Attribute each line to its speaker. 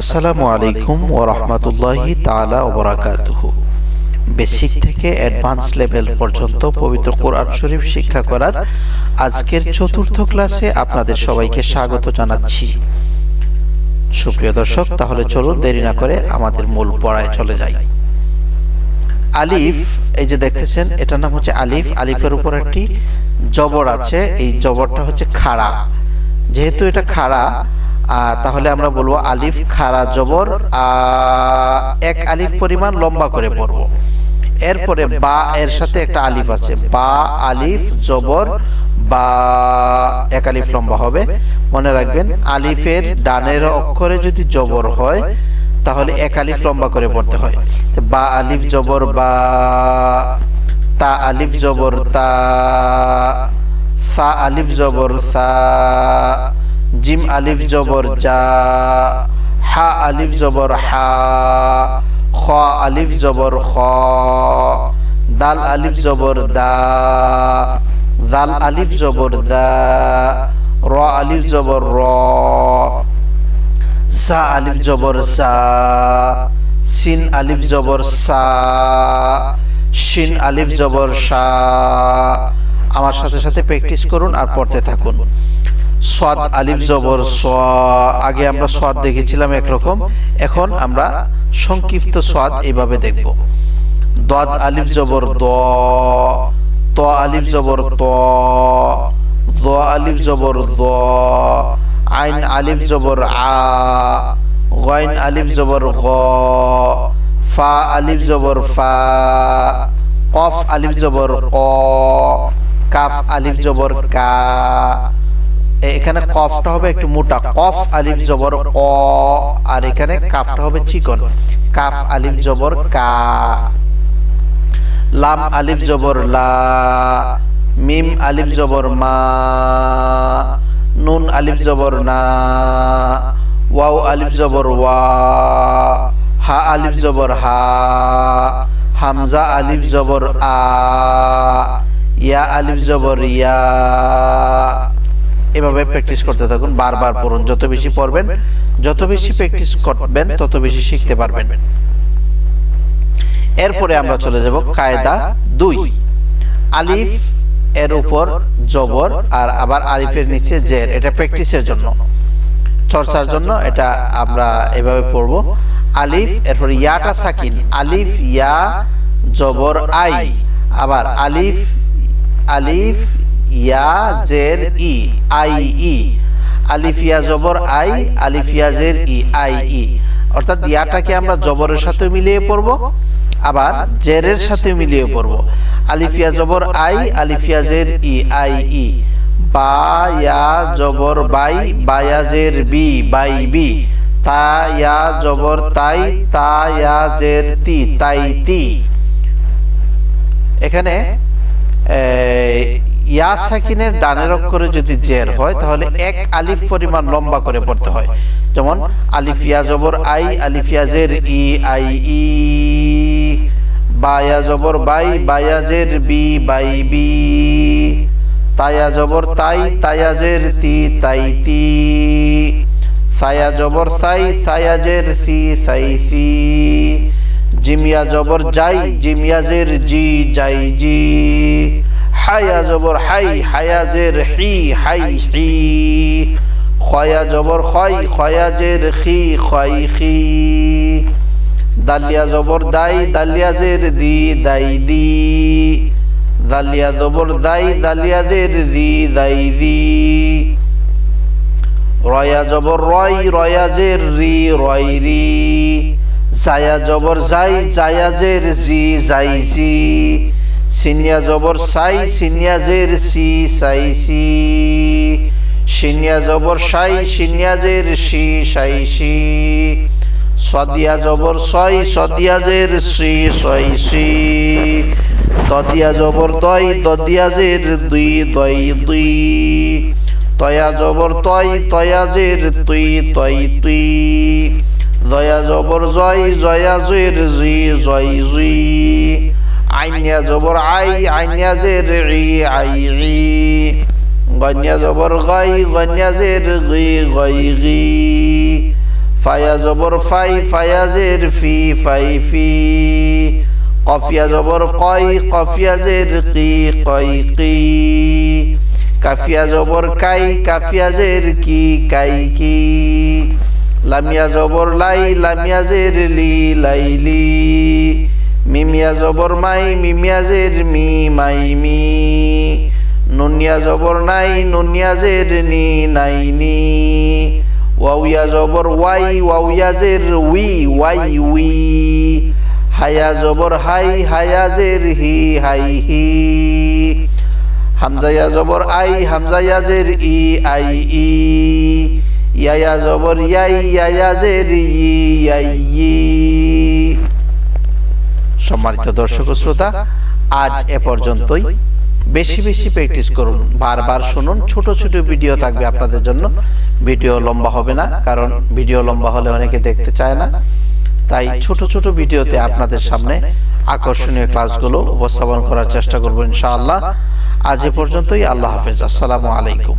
Speaker 1: আসসালামু আলাইকুম ও রহমতুল্লাহি তালা ওবরাকাতুহ বেসিক থেকে অ্যাডভান্স লেভেল পর্যন্ত পবিত্র কোরআন শরীফ শিক্ষা করার আজকের চতুর্থ ক্লাসে আপনাদের সবাইকে স্বাগত জানাচ্ছি। সুপ্রিয় দর্শক, তাহলে চলুন দেরি না করে আমাদের মূল পড়ায় চলে যাই। আলিফ, এই যে দেখতেছেন, এটার নাম হচ্ছে আলিফ। আলিফের উপর একটি জবর আছে। এই জবরটা হচ্ছে খাড়া। যেহেতু এটা খাড়া তাহলে আমরা বলব আলিফ, খারা, জবর এক আলিফ পরিমাণ লম্বা করে পড়ব। এরপরে বা এর সাথে একটা আলিফ আছে। বা, আলিফ, জবর, বা, এক আলিফ লম্বা হবে। মনে রাখবেন, আলিফের ডানের অক্ষরে যদি জবর হয়, তাহলে এক আলিফ লম্বা করে পড়তে হয়। বা, আলিফ, জবর, বা, তা, আলিফ, জবর, তা, সা, আলিফ, জবর, সা জিম আলিফ জবর জা হা আলিফ জবর হা খ আলিফ জবর খ দাল আলিফ জবর দা জাল আলিফ জবর দা র আলিফ জবর র সা আলিফ জবর সা সিন আলিফ জবর সা শিন আলিফ জবর সা আমার সাথে সাথে প্র্যাকটিস করুন আর পড়তে থাকুন। সোয়াদ আলিফ জবর, স, আগে আমরা সোয়াদ দেখেছিলাম একরকম, এখন আমরা সংক্ষিপ্ত সোয়াদ এইভাবে দেখব। দদ, আলিফ জবর, দ, ত, আলিফ জবর, ত, দ, আলিফ জবর, দ, আইন, আলিফ জবর, আ গইন আলিফ জবর, গ, ফা, আলিফ জবর, ফা, কফ, আলিফ জবর, ক, কাফ, আলিফ জবর, কা এখানে কফটা হবে একটু মোটা কফ আলিফ জবর ক আর এখানে কাফটা হবে চিকন কাফ আলিফ জবর কা লাম আলিফ জবর লা মিম আলিফ জবর মা নুন আলিফ জবর না ওয়াও আলিফ জবর ওয়া হা আলিফ জবর হা হামজা আলিফ জবর আ ইয়া আলিফ জবর ইয়া এভাবে প্র্যাকটিস করতে থাকুন, বারবার পড়ুন। যত বেশি পড়বেন, যত বেশি প্র্যাকটিস করবেন, তত বেশি শিখতে পারবেন। এরপরে আমরা চলে যাব কায়দা দুই। আলিফ এর উপর জবর আর আবার আলিফের নিচে জের। এটা প্র্যাকটিসের জন্য। চর্চার জন্য এটা আমরা এভাবে পড়ব। আলিফ, এরপর ইয়াটা সাকিন। আলিফ, ইয়া, জবর, আই। আবার আলিফ আলিফ ইয়া জের ই, আই ই। আলিফ ইয়া জবর, আই, আলিফ ইয়া জের ই, আই ই। অর্থাৎ ইয়াটাকে আমরা জবরের সাথে মিলিয়ে পড়ব, আবার জেরের সাথে মিলিয়ে পড়ব। আলিফিয়া জবর, আই আলিফিয়া জের ই, আই ই। বা ইয়া জবর, বাই বায়াজের বি, বাই বি। তা ইয়া জবর, তাই, তা ইয়া জের তি, তাই তি। এখানে ইয়া সাকিনের ডানের অক্ষরে যদি জের হয়, তাহলে এক আলিফ পরিমাণ লম্বা করে পড়তে হয়। যেমন আলিফিয়া জবর আই আলিফিয়া জের ই, আই, ই। বায়া জবর বাই বায়াজের বি, বাই, বি। তায়া জবর তাই তায়াজের তি, তাই, তি। সায়া জবর সাই সায়াজের সি, সাই, সি। জিমিয়া জবর যাই জিমিয়াজের জি, যাই, জি। হায়া জবর হাই হায়াজের হি হাই হি। খয়া জবর খয় খয়াজের খি খয় খি দালিয়া জবর দাই দালিয়াজের দি দাই দি। দালিয়া জবর দাই দালিয়াদের দি দাই দি। রয়া জবর রয় রয়াজের রি রয় রি। জায়া জবর যাই জায়াজের জি যাই জি। সিনিয়া জবর সাই সিনিয়াজের সি, সাই, সি। সিনিয়া জবর সাই সিনিয়াজের সি, সাই, সি। সদিয়া জবর ছয় সদিয়াজের শ্রী ছয় শ্রী দদিয়া জবর দয় দদিয়াজের দুই, দয়, দুই। তয়া জবর তয় তয়াজের তুই তয় তুই দয়া জবর জয়, জয়া জয়াজের জি, জয়, জুই। আইনিয়া জবর আই আইনিয়াজের ই, আই, ই। গন্যা জবর গাই গন্যাজের গি গই গি। ফায়া জবর ফাই, ফায়া ফায়াজের ফি, ফাই, ফি। কফিয়া জবর কয় কফিয়াজের কি কয় কি। কাফিয়া জবর কাই, কাফিয়া কাফিয়াজের কি, কাই, কি। লামিয়া জবর লাই, লামিয়া লামিয়াজের লি লাইলি মিমিয়া জবর মাই মিমিয়াজের মি মাই মি। নুনিয়া জবর নাই নুনিয়াজের নি নাই নি। ওয়াউয়া জবর ওয়াই ওয়াউয়াজের উই, ওয়াই উই। হায়া জবর হাই হায়াজের হি, হাই হি। হামজায়া জবর আই হামজায়াজের ই, আই ই। ইয়ায়া জবর ইয়াই ইয়ায়াজের ই, ইয়াই ই। সম্মানিত দর্শক শ্রোতা আজ এ পর্যন্তই। বেশি বেশি প্র্যাকটিস করুন বারবার শুনুন ছোট ছোট ভিডিও থাকবে আপনাদের জন্য। ভিডিও লম্বা হবে না কারণ ভিডিও লম্বা হলে অনেকে দেখতে চায় না। তাই ছোট ছোট ভিডিওতে আপনাদের সামনে আকর্ষণীয় ক্লাসগুলো উপস্থাপন করার চেষ্টা করব ইনশাআল্লাহ। আজ এ পর্যন্তই আল্লাহ হাফেজ। আসসালামু আলাইকুম।